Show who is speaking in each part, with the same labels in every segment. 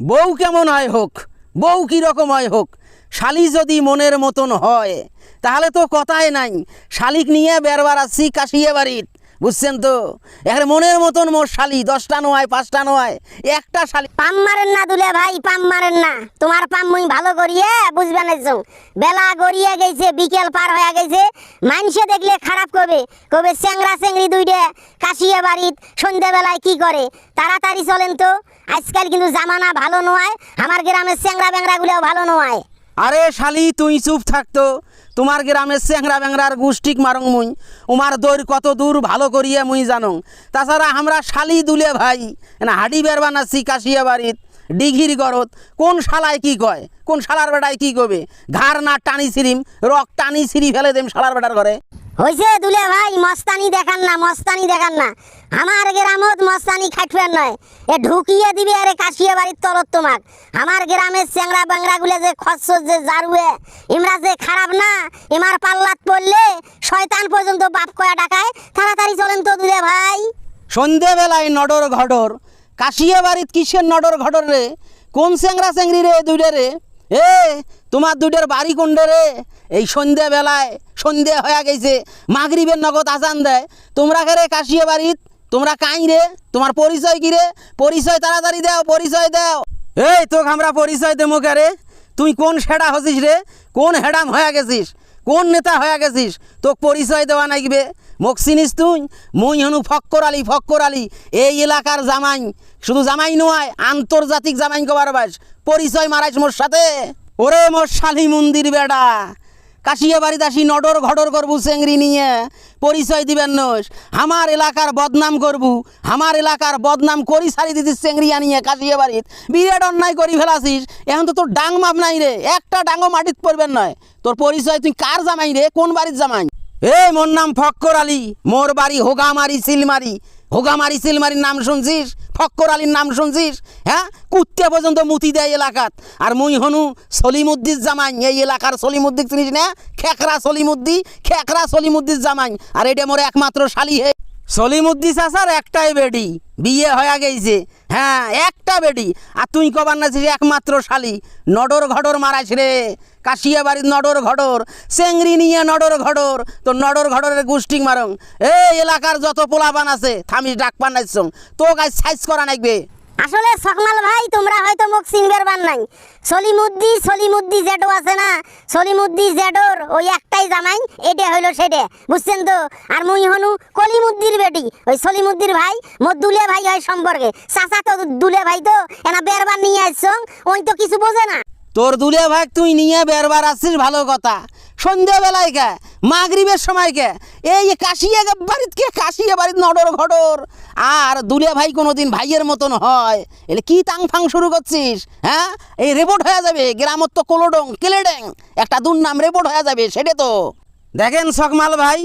Speaker 1: বউ কেমন হয় হোক, বউ কী রকম হয় হোক, শালি যদি মনের মতন হয়, তাহলে তো কথাই নাই। শালিক নিয়ে বেরবার আসছি কাশিয়ে বাড়ির, বুঝছেন তো? এখানে মনের মতন মোর শালি, দশটা নয়, পাঁচটা নয়, একটা শালি।
Speaker 2: পাম মারেন না দুলে ভাই, পাম মারেন না। তোমার পাম মুই ভালো করিয়ে বুঝবেন একজন। বেলা গড়িয়ে গেছে, বিকেল পার হয়ে গেছে মানুষে দেখলে খারাপ করবে কবে চেংরা চেংড়ি দুইটে, কাশিয়ে বাড়িত সন্ধ্যেবেলায় কি করে? তাড়াতাড়ি চলেন তো। আজকাল কিন্তু জামানা ভালো নয় আমার গ্রামের চেংরা বেংরাগুলোও ভালো নয়
Speaker 1: আরে শালি, তুই চুপ থাকতো তোমার গ্রামের চেংরা বেংরার গুষ্টিক মারং মুই। উমার দৌড় কত দূর ভালো করিয়ে মুই জানো। তাছাড়া আমরা শালি দুলে ভাই, না হাডি বের বানাচ্ছি কাশিয়া বাড়িত। ডিঘির গরত, কোন শালায় কি কয়? কোন শালার বেটায় কি কবে? ঘাড় না টানি ছিরিম রক টানি ছিরি ফেলে দেম শালার বেটার ঘরে।
Speaker 2: হয়েছে দুলে ভাই, মস্তানি দেখান না, মস্তানি দেখান না। আমার গ্রামত মস্তানি খাটবেন নয়। এ ঢুকিয়ে দিবি আরে কাশিয়ে বাড়ির তলত তোমাক। আমার গ্রামের চ্যাংরা বাংরা গুলে যে খসর যে জারুয়ে, ইমরা যে খারাপ না ইমার পাল্লাত পড়লে শয়তান পর্যন্ত বাপ কয়া ডাকায়। তাড়াতাড়ি চলেন তো দুলে ভাই।
Speaker 1: সন্ধেবেলায় নডর ঘডর। কাশিয়া বাড়িত কিসের নডর ঘডর রে? কোন স্যাংরা স্যাংরি রে দুইটা রে? এ, তোমার দুইটার বাড়ি কোনডে রে? এই সন্ধেবেলায় সন্ধে হয়ে গেছে, মাগরিবের নগদ আজান দেয়। তোমরা কে রে কাশিয়া বাড়িত? তোমরা কাই রে? তোমার পরিচয় কি রে? পরিচয় তাড়াতাড়ি দাও, পরিচয় দাও। এই, তোকে আমরা পরিচয় দেবো কে রে? তুই কোন সেটা হছিস রে? কোন হেডাম হয়ে গেছিস? কোন নেতা হয়ে গেছিস? তোকে পরিচয় দেওয়া নাগবে। মোক চিনিস তুই? মুই হনু ফক্কর আলী ফক্কর আলী। এই এলাকার জামাই, শুধু জামাই নয়, আন্তর্জাতিক জামাই কবার বাস পরিচয় মারাইস মোর সাথে। ওরে মোর শালি মন্দির বেডা। কাশিয়া বাড়িতে আসি, নডর ঘডর করবু, চেংড়ি নিয়ে। পরিচয় দিবেন নস। আমার এলাকার বদনাম করবু। আমার এলাকার বদনাম করি সারি দিতিস চেংড়ি আনিয়ে কাশিয়া বাড়িত। বিরাট অন্যায় করি ফেলাছিস। এখন তো তোর ডাং মাপ নাই রে। একটা ডাঙ্গো মাটিত পড়বেন নয়। তোর পরিচয় তুই কার জামাই রে? কোন বাড়ির জামাই? এ, মোর নাম ফক্কর আলী। মোর বাড়ি হোগামারি সিলমারি। হোগামারি সিলমারির নাম শুনছিস? ফক্কর আলীর নাম শুনছিস? হ্যাঁ? কুত্তে পর্যন্ত মুতি দেয় এলাকাত। আর মুই হনু সলিমুদ্দির জামাই এই এলাকার সলিমুদ্দিক চিনিস না? খেকরা সলিমুদ্দি, খেকরা সলিমুদ্দির জামাই আর এটা মোর একমাত্র শালি হে সলিমুদ্দি চাষার একটাই বেডি বিয়ে হয়ে গেছে। হ্যাঁ একটা বেডি আর তুই কবার নাছিস একমাত্র শালি। নডর ঘডর মারাইস রে। কাশিয়া বাড়ির নডর ঘডর, চেংড়ি নিয়ে নডর ঘডর। তো নডর ঘডরের গুষ্টিং মারং। এই এলাকার যত পোলাপান আছে, থামিস ডাক পান তো গাছ সাইজ করা নাকবে
Speaker 2: আসলে সকমাল ভাই, তোমরা বান নাই। সলিমুদ্দি সলিমুদ্দি জেডো আছে না? সলিমুদ্দি জেডোর ওই একটাই জামাই, এটা হইল সেটা। বুঝছেন তো? আর মুই হনু কলিমুদ্দির বেটি। ওই সলিমুদ্দির ভাই, মোর দুলে ভাই হয় সম্পর্কে। চাচা তো দুলে ভাই তো, এনা বেরবার নিয়ে আসছ ওই তো কিছু বোঝে না।
Speaker 1: তোর দুলে ভাগ তুই নিয়ে বেরবার আসছিস ভালো কথা। সন্ধ্যাবেলায় কে? মাগরিবের সময় কে? এই কাশিয়া বাড়িত কে? কাশিয়া বাড়িত নডর ঘডর। আর দুলে ভাই কোনোদিন ভাইয়ের মতন হয়। এলে কি তাং ফাং শুরু করছিস হ্যাঁ? এই রেপোর্ট হয়ে যাবে, গ্রামত তো কোলোডং, কেলেডেং। একটা দুর্নাম রেপোর্ট হয়ে যাবে, সেটা তো। দেখেন সকমাল ভাই,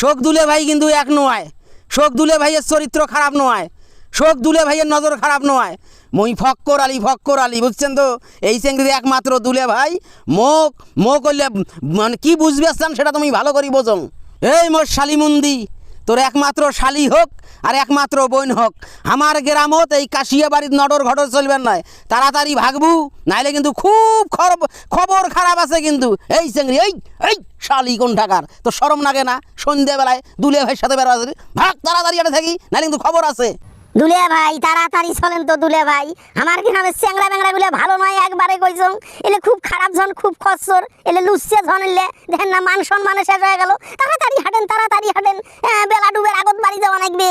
Speaker 1: শোক দুলে ভাই কিন্তু এক নয়। শোক দুলে ভাইয়ের চরিত্র খারাপ নয়। শোক দুলে ভাইয়ের নজর খারাপ নয়। মই ফক্কর আলী ফক্কর আলী, বুঝছেন তো? এই চেঙ্গির একমাত্র দুলে ভাই। মোক মো করলে মানে কি বুঝবে সেটা তুমি ভালো করি বোঝো। এই মোর শালিমন্দি, তোর একমাত্র শালি হোক আর একমাত্র বোন হোক। আমার গ্রামত এই কাশিয়া বাড়ির নডর ঘটর চলবেন নয় তাড়াতাড়ি ভাগবু, নাইলে কিন্তু খুব খবর খারাপ আছে কিন্তু। এই চেঙ্গি এই এই শালি কোন ঢাকার তো সরম লাগে না? সন্ধ্যেবেলায় দুলে ভাইয়ের সাথে বেড়া ভাগ তাড়াতাড়ি এটা থাকি, নাইলে কিন্তু খবর আছে।
Speaker 2: দুলে ভাই, তাড়াতাড়ি চলেন তো দুলে ভাই। আমার গ্রামের চ্যাংরা গুলো ভালো নয় একবারে কইছং? এলে খুব খারাপ জন খুব খসর এলে লুচ্ছে জন এলে। দেখেন না, মান সম্মানে শেষ হয়ে গেল। তাড়াতাড়ি হাঁটেন তাড়াতাড়ি হাঁটেন। হ্যাঁ বেলা ডুবের আগত বাড়ি যাওয়া লাগবে।